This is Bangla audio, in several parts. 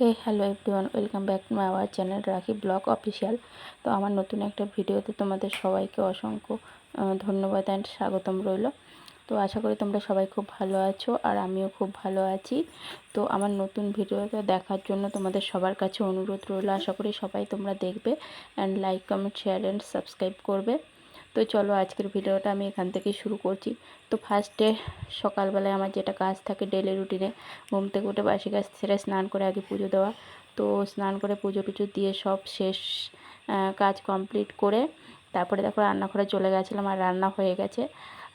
Hey hello everyone welcome back to my our channel Rakhi blog official তো আমার নতুন একটা ভিডিওতে তোমাদের সবাইকে অসংখ্য ধন্যবাদ অ্যান্ড স্বাগতম রইল। তো আশা করি তোমরা সবাই খুব ভালো আছো আর আমিও খুব ভালো আছি। তো আমার নতুন ভিডিওটা দেখার জন্য তোমাদের সবার কাছে অনুরোধ রইল। আশা করি সবাই তোমরা দেখবে and like comment share and subscribe করবে। তো চলো আজকের ভিডিওটা আমি এখান থেকেই শুরু করছি। তো ফার্স্টে সকালবেলায় আমার যেটা কাজ থাকে ডেলি রুটিনে ঘুম থেকে উঠে বাসি গাছ ছেড়ে স্নান করে আগে পুজো দেওয়া। তো স্নান করে পুজো টুজো দিয়ে সব শেষ কাজ কমপ্লিট করে তারপরে দেখো রান্নাঘরে চলে গেছিলাম আর রান্না হয়ে গেছে।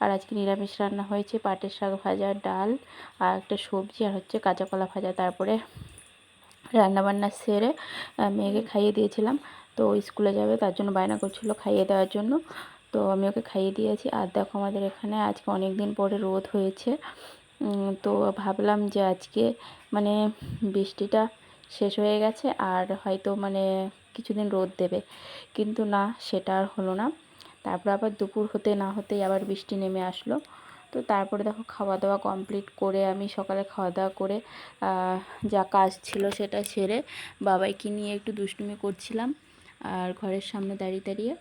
আর আজকে নিরামিষ রান্না হয়েছে, পাটের শাক ভাজা, ডাল আর একটা সবজি আর হচ্ছে কাঁচা কলা ভাজা। তারপরে রান্নাবান্না সেরে মেয়েকে খাইয়ে দিয়েছিলাম। তো স্কুলে যাবে, তার জন্য বায়না করছিল খাইয়ে দেওয়ার জন্য। তো আমি ওকে খাইয়ে দিয়েছি। আর দেখো আমাদের এখানে আজকে অনেক দিন পরে রোদ হয়েছে। তো ভাবলাম যে আজকে মানে বৃষ্টিটা শেষ হয়ে গেছে আর হয়তো মানে কিছুদিন রোদ দেবে। কিন্তু না, সেটা আর হলো না। তারপর আবার দুপুর হতে না হতেই আবার বৃষ্টি নেমে আসলো। তো তারপরে দেখো খাওয়া দাওয়া কমপ্লিট করে আমি সকালে খাওয়া দাওয়া করে যা কাজ ছিল সেটা সেরে বাবাইকে নিয়ে একটু দুষ্টুমি করছিলাম। আর ঘরের সামনে দাঁড়িয়ে দাঁড়িয়ে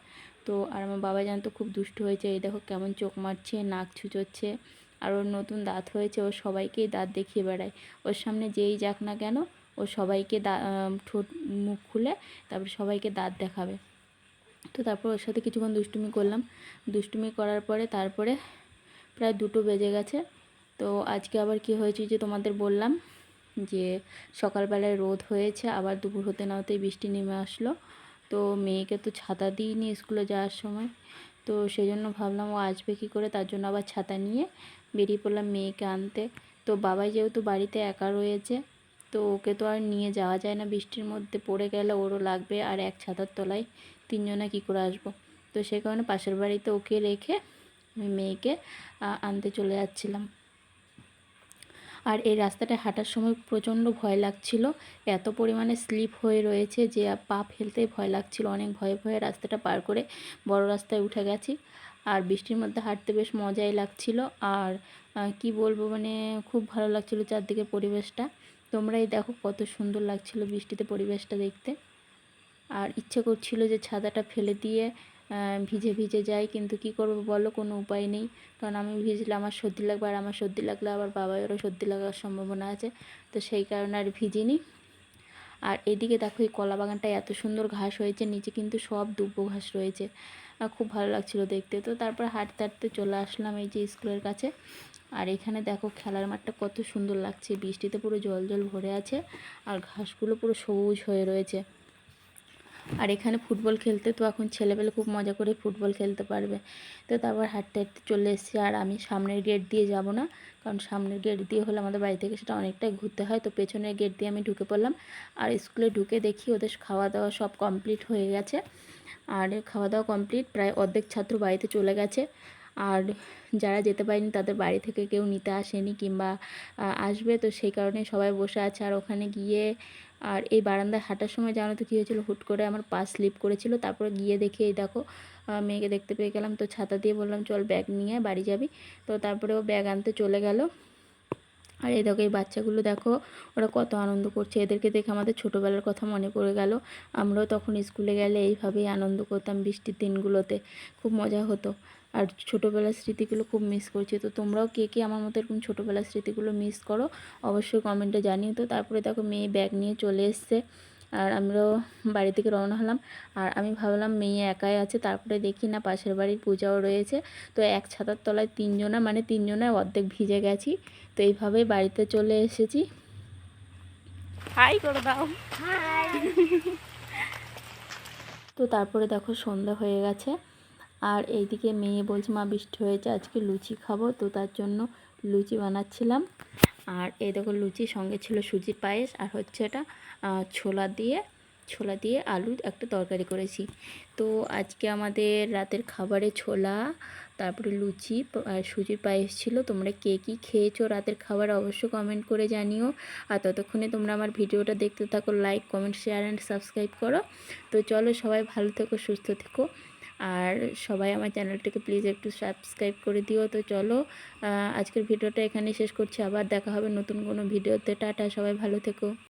তো আর আমার বাবা জানতো খুব দুষ্টু হয়েছে, এই দেখো কেমন চোখ মারছে, নাক ছুচোচ্ছে, আর ওর নতুন দাঁত হয়েছে, ও সবাইকেই দাঁত দেখিয়ে বেড়ায়। ওর সামনে যেই যাক না কেন, ও সবাইকে ঠোঁট, মুখ খুলে তারপরে সবাইকে দাঁত দেখাবে। তো তারপর ওর সাথে কিছুক্ষণ দুষ্টুমি করলাম। দুষ্টুমি করার পরে তারপরে প্রায় দুটো বেজে গেছে। তো আজকে আবার কি হয়েছে যে তোমাদের বললাম যে সকালবেলায় রোদ হয়েছে, আবার দুপুর হতে না হতেই বৃষ্টি নেমে আসলো। তো মেয়েকে তো ছাতা দিইনি স্কুলে যাওয়ার সময়। তো সেই জন্য ভাবলাম ও আসবে কী করে? তার জন্য আবার ছাতা নিয়ে বেরিয়ে পড়লাম মেয়েকে আনতে। তো বাবাই যেহেতু বাড়িতে একা রয়েছে, তো ওকে তো আর নিয়ে যাওয়া যায় না। বৃষ্টির মধ্যে পড়ে গেলে ওরও লাগবে আর এক ছাতার তলায় তিনজনে কী করে আসব? তো সে কারণে পাশের বাড়িতে ওকে রেখে আমি মেয়েকে আনতে চলে যাচ্ছিলাম। আর এই রাস্তাটা হাঁটার সময় প্রচণ্ড ভয় লাগছিল। এত পরিমাণে স্লিপ হয়ে রয়েছে যে পা ফেলতেই ভয় লাগছিল। অনেক ভয়ে ভয়ে রাস্তাটা পার করে বড় রাস্তায় উঠে গেছি। আর বৃষ্টির মধ্যে হাঁটতে বেশ মজাই লাগছিল। আর কি বলব মানে খুব ভালো লাগছিল চারদিকের পরিবেশটা। তোমরাই দেখো কত সুন্দর লাগছিল বৃষ্টিতে পরিবেশটা দেখতে। আর ইচ্ছে করছিল যে ছাতাটা ফেলে দিয়ে ভিজে ভিজে যাই, কিন্তু কি করব বলো? কোনো উপায় নেই। কারণ আমি ভিজলে আমার সর্দি লাগবে, আর আমার সর্দি লাগলে আবার বাবাইয়েরও সর্দি লাগার সম্ভাবনা আছে। তো সেই কারণে আর ভিজিনি। আর এদিকে দেখো, এই কলা বাগানটা এত সুন্দর ঘাস হয়েছে, নিচে কিন্তু সব দুব্বো ঘাস রয়েছে। খুব ভালো লাগছিল দেখতে। তো তারপর হাঁটতে হাঁটতে চলে আসলাম এই যে স্কুলের কাছে। আর এখানে দেখো, খেলার মাঠটা কত সুন্দর লাগছে। বৃষ্টিতে পুরো জল জল ভরে আছে, আর ঘাসগুলো পুরো সবুজ হয়ে রয়েছে। আর এখানে ফুটবল খেলতে তো এখন ছেলেবেলে খুব মজা করে ফুটবল খেলতে পারবে। তো তারপর হাঁটতে হাঁটতে চলে এসেছি আর আমি সামনের গেট দিয়ে যাব না। কারণ সামনের গেট দিয়ে হলে আমাদের বাড়ি থেকে সেটা অনেকটাই ঘুরতে হয়। তো পেছনের গেট দিয়ে আমি ঢুকে পড়লাম আর স্কুলে ঢুকে দেখি ওদের খাওয়া দাওয়া সব কমপ্লিট হয়ে গেছে। আর খাওয়া দাওয়া কমপ্লিট প্রায় অর্ধেক ছাত্র বাড়িতে চলে গেছে। আর যারা যেতে পারেনি তাদের বাড়ি থেকে কেউ নিতে আসেনি কিংবা আসবে। তো সেই কারণে সবাই বসে আছে। আর ওখানে গিয়ে আর এই বারান্দায় হাঁটার সময় জানো তো কী হয়েছিল? হুট করে আমার পা স্লিপ করেছিল, তারপরে গিয়ে দেখে এই দেখো মেয়েকে দেখতে পেয়ে গেলাম, তো ছাতা দিয়ে বললাম, চল ব্যাগ নিয়ে বাড়ি যাবি। তো তারপরে ও ব্যাগ আনতে চলে গেল। আর এই দেখো, এই বাচ্চাগুলো দেখো, ওরা কত আনন্দ করছে। এদেরকে দেখে আমাদের ছোটোবেলার কথা মনে পড়ে গেল। আমরাও তখন স্কুলে গেলে এইভাবেই আনন্দ করতাম বৃষ্টির দিনগুলোতে। খুব মজা হতো। আর ছোটোবেলার স্মৃতিগুলো খুব মিস করছি। তো তোমরাও কে কে আমার মতো এরকম ছোটোবেলার স্মৃতিগুলো মিস করো অবশ্যই কমেন্টে জানিও তো। তারপরে দেখো মেয়ে ব্যাগ নিয়ে চলে এসছে আর আমরাও বাড়ি থেকে রওনা হলাম। আর আমি ভাবলাম মেয়ে একাই আছে তারপরে দেখি না পাশের বাড়ির পূজাও রয়েছে। তো এক ছাতার তলায় তিনজনা মানে তিনজনায় অর্ধেক ভিজে গেছি। তো এইভাবেই বাড়িতে চলে এসেছি। হাই করে দাও তো তারপরে দেখো সন্ধ্যা হয়ে গেছে। আর এইদিকে মেয়ে বলছে, মা, বৃষ্টি হয়েছে, আজকে লুচি খাব। তো তার জন্য লুচি বানাচ্ছিলাম। আর এই দেখো, লুচি সঙ্গে ছিল সুজির পায়েস আর হচ্ছে এটা ছোলা দিয়ে ছোলা দিয়ে আলু একটা তরকারি করেছি। তো আজকে আমাদের রাতের খাবারে ছোলা, তারপরে লুচি আর সুজির পায়েস ছিল। তোমরা কে কী খেয়েছো রাতের খাবার অবশ্যই কমেন্ট করে জানিও। আর ততক্ষণে তোমরা আমার ভিডিওটা দেখতে থাকো like comment share and subscribe করো। তো চলো সবাই ভালো থেকো, সুস্থ থেকো। আর সবাই আমার চ্যানেলটিকে প্লিজ একটু সাবস্ক্রাইব করে দিও। তো চলো আজকের ভিডিওটা এখানেই শেষ করছি। আবার দেখা হবে নতুন কোনো ভিডিওতে। টাটা, সবাই ভালো থেকো।